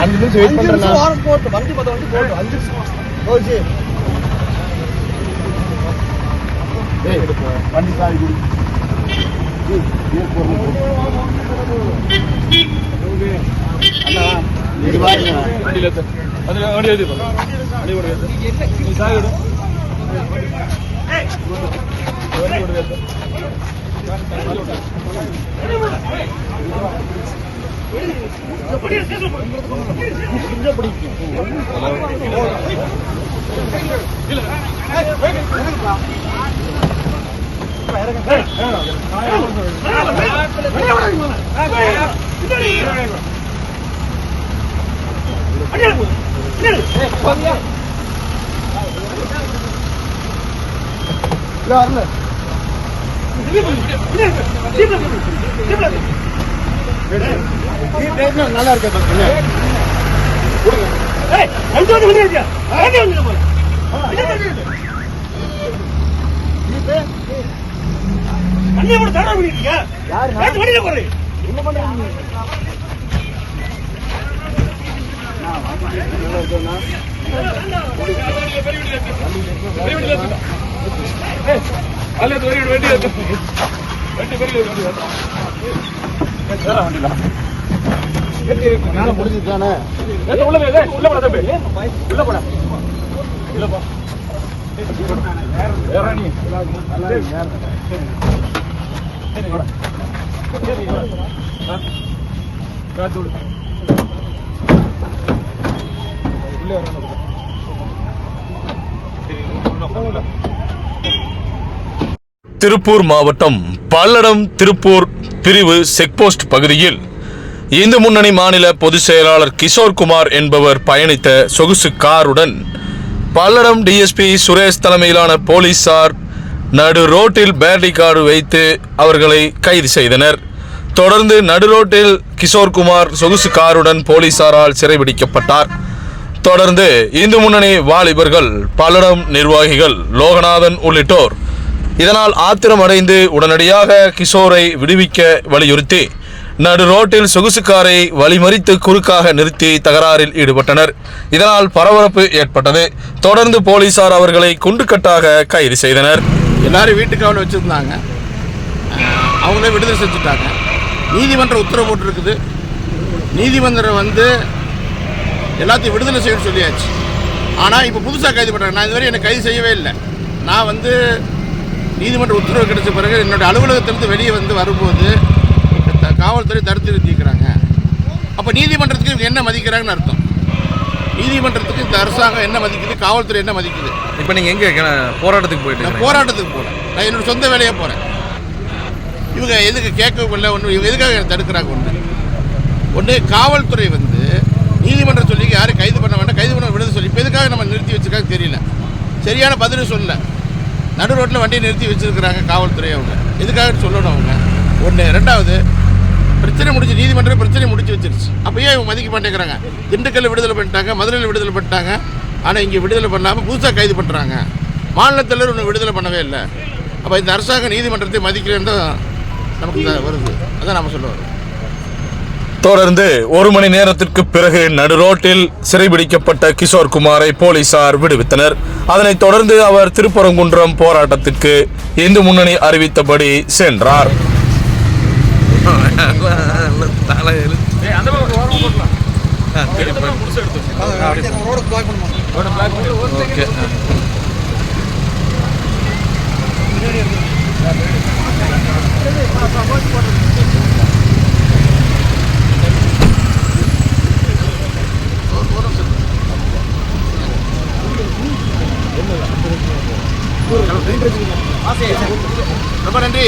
அஞ்சு நிமிஷம் வெயிட் அஞ்சு நிமிஷம் பண்றேன் வாரம் போட்டு வண்டி பார்த்த வண்டி போட்டு அஞ்சு நிமிஷம் ஓகே வண்டி சாவி கொடு அண்ணா இது பாருங்க வண்டியில் ஏத்து அதில் வண்டி ஏற்றி வண்டி கூட ஏத்து நீ சாய் வண்டி வண்டி நல்லா இருக்கா வண்டி வண்டி வண்டி வண்டி உள்ள உள்ள தம்பி உள்ள உள்ள போ திருப்பூர் மாவட்டம் பல்லடம் திருப்பூர் பிரிவு செக்போஸ்ட் பகுதியில் இந்து முன்னணி மாநில பொதுச் செயலாளர் கிஷோர் குமார் என்பவர் பயணித்த சொகுசு காருடன் பல்லடம் டிஎஸ்பி சுரேஷ் தலைமையிலான போலீசார் நடு ரோட்டில் பேரிகார்டு வைத்து அவர்களை கைது செய்தனர். தொடர்ந்து நடு ரோட்டில் கிஷோர் குமார் சொகுசு காருடன் போலீசாரால் சிறைபிடிக்கப்பட்டார். தொடர்ந்து இந்து முன்னணி வாலிபர்கள் பல்லடம் நிர்வாகிகள் லோகநாதன் உள்ளிட்டோர் இதனால் ஆத்திரமடைந்து உடனடியாக கிஷோரை விடுவிக்க வலியுறுத்தி நடு ரோட்டில் சொகுசு காரை வழிமறித்து குறுக்காக நிறுத்தி தகராறில் ஈடுபட்டனர். இதனால் பரபரப்பு ஏற்பட்டது. தொடர்ந்து போலீசார் அவர்களை குண்டுக்கட்டாக கைது செய்தனர். எல்லாரும் வீட்டுக்காவல வச்சுருந்தாங்க. அவங்களே விடுதலை செஞ்சுட்டாங்க. நீதிமன்றம் உத்தரவு போட்டிருக்குது. நீதிமன்றம் வந்து எல்லாத்தையும் விடுதலை செய்யணும்னு சொல்லியாச்சு. ஆனால் இப்போ புதுசாக கைது பண்ணுறாங்க நான் இதுவரை என்னை கைது செய்யவே இல்லை. நான் வந்து நீதிமன்ற உத்தரவு கிடைச்ச பிறகு என்னோடய அலுவலகத்திலிருந்து வெளியே வந்து வரும்போது காவல்துறை தடுத்து நிறுத்திக்கிறாங்க. அப்போ நீதிமன்றத்துக்கு இவங்க என்ன மதிக்கிறாங்கன்னு அர்த்தம். நீதிமன்றத்துக்கு இந்த அரசாங்கம் என்ன மதிக்குது காவல்துறை என்ன மதிக்குது? இப்போ நீங்கள் எங்கே போராட்டத்துக்கு போயிட்டு நான் போராட்டத்துக்கு போகிறேன் நான் என்னோட சொந்த வேலையாக போகிறேன் இவங்க எதுக்கு கேட்கவும் இல்லை ஒன்று இவங்க எதுக்காக தடுக்கிறாங்க ஒன்று ஒன்று காவல்துறை வந்து நீதிமன்றம் சொல்லி யாரும் கைது பண்ண வேண்டாம் கைது பண்ண விடுதலை சொல்லி இப்போ எதுக்காக நம்ம நிறுத்தி வச்சிருக்காங்க தெரியல. சரியான பதில் சொல்லல. நடு ரோட்டில் வண்டியை நிறுத்தி வச்சிருக்கிறாங்க காவல்துறை அவங்க. எதுக்காக சொல்லணும் அவங்க? ஒன்று ரெண்டாவது பிரச்சனை முடிஞ்சு நீதிமன்றம் பிரச்சனை முடிச்சு வச்சிருச்சு. அப்போ ஏன் இவங்க மதிக்க மாட்டேங்கிறாங்க? திண்டுக்கல்ல விடுதலை பண்ணிட்டாங்க மதுரையில் விடுதலை பண்ணிட்டாங்க. ஆனால் இங்கே விடுதலை பண்ணாமல் புதுசாக கைது பண்ணுறாங்க மாநிலத்தில் ஒன்று விடுதலை பண்ணவே இல்லை. அப்போ இந்த அரசாங்கம் நீதிமன்றத்தை மதிக்கலன்னு தான் நமக்கு வருது. அதான் நம்ம சொல்ல வரோம் தொடர்ந்து ஒரு மணி நேரத்திற்கு பிறகு நடு ரோட்டில் சிறைபிடிக்கப்பட்ட கிஷோர் குமாரை போலீசார் விடுவித்தனர். அதனைத் தொடர்ந்து அவர் திருப்பரங்குன்றம் போராட்டத்திற்கு இந்து முன்னணி அறிவித்தபடி சென்றார். தலை ஓகே ரொம்ப நன்றி.